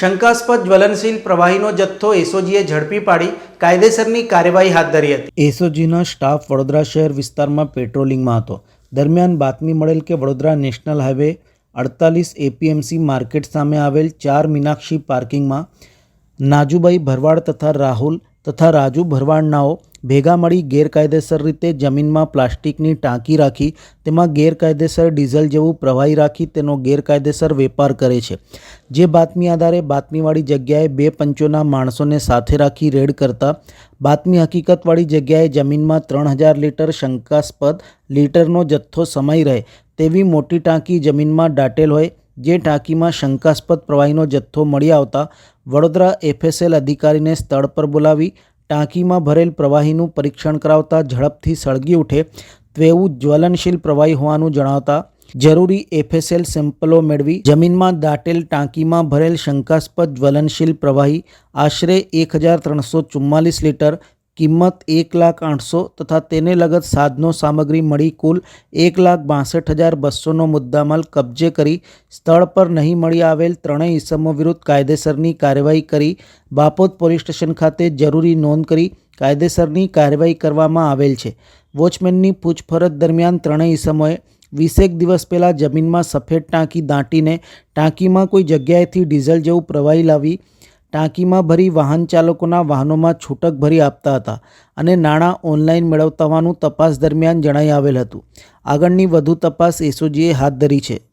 શંકાસ્પદ જ્વલનશીલ પ્રવાહીનો જથ્થો એસઓજીએ ઝડપી પાડી, કાયદેસરની કાર્યવાહી હાથ ધરી હતી. એસઓજીનો સ્ટાફ વડોદરા શહેર વિસ્તારમાં પેટ્રોલિંગમાં હતો. દરમિયાન બાતમી મળેલ કે વડોદરા નેશનલ હાઈવે અડતાલીસ એપીએમસી માર્કેટ સામે આવેલ ચાર મીનાક્ષી પાર્કિંગમાં નાજુભાઈ ભરવાડ તથા રાહુલ તથા રાજુ ભરવાડનાઓ ભેગા મળી ગેરકાયદેસર રીતે જમીનમાં પ્લાસ્ટિકની ટાંકી રાખી, તેમાં ગેરકાયદેસર ડીઝલ જેવું પ્રવાહી રાખી, તેનો ગેરકાયદેસર વેપાર કરે છે. જે બાતમી આધારે બાતમીવાળી જગ્યાએ બે પંચોના માણસોને સાથે રાખી રેડ કરતા, બાતમી હકીકતવાળી જગ્યાએ જમીનમાં ત્રણ હજાર લીટર શંકાસ્પદ લીટરનો જથ્થો સમાઈ રહે, તેવી મોટી ટાંકી જમીનમાં દાટેલ હોય, જે ટાંકીમાં શંકાસ્પદ પ્રવાહીનો જથ્થો મળી આવતા, વડોદરા એફએસએલ અધિકારીને સ્થળ પર બોલાવી ટાંકીમાં ભરેલ પ્રવાહીનું પરીક્ષણ કરાવતા ઝડપથી સળગી ઉઠે તેવું જ્વલનશીલ પ્રવાહી હોવાનું જણાવતા જરૂરી એફએસએલ સેમ્પલો મેળવી જમીનમાં દાટેલ ટાંકીમાં ભરેલ શંકાસ્પદ જ્વલનશીલ પ્રવાહી આશરે એક હજાર ત્રણસો ચુમ્માલીસ લીટર કિંમત એક લાખ આઠસો તથા તેને લગત સાધનો સામગ્રી મળી કુલ એક લાખ બાસઠ હજાર બસોનો મુદ્દામાલ કબજે કરી સ્થળ પર નહીં મળી આવેલ ત્રણેય ઇસમો વિરુદ્ધ કાયદેસરની કાર્યવાહી કરી. બાપોદ પોલીસ સ્ટેશન ખાતે જરૂરી નોંધ કરી કાયદેસરની કાર્યવાહી કરવામાં આવેલ છે. વોચમેનની પૂછપરછ દરમિયાન ત્રણેય ઇસમોએ વીસેક દિવસ પહેલાં જમીનમાં સફેદ ટાંકી દાંટીને ટાંકીમાં કોઈ જગ્યાએથી ડીઝલ જેવું પ્રવાહી લાવી ટાંકીમાં ભરી વાહન ચાલકોના વાહનોમાં છૂટક ભરી આપતા હતા અને નાણાં ઓનલાઈન મેળવતા હોવાનું તપાસ દરમિયાન જણાઈ આવેલ હતું. આગળની વધુ તપાસ એસઓજીએ હાથ ધરી છે.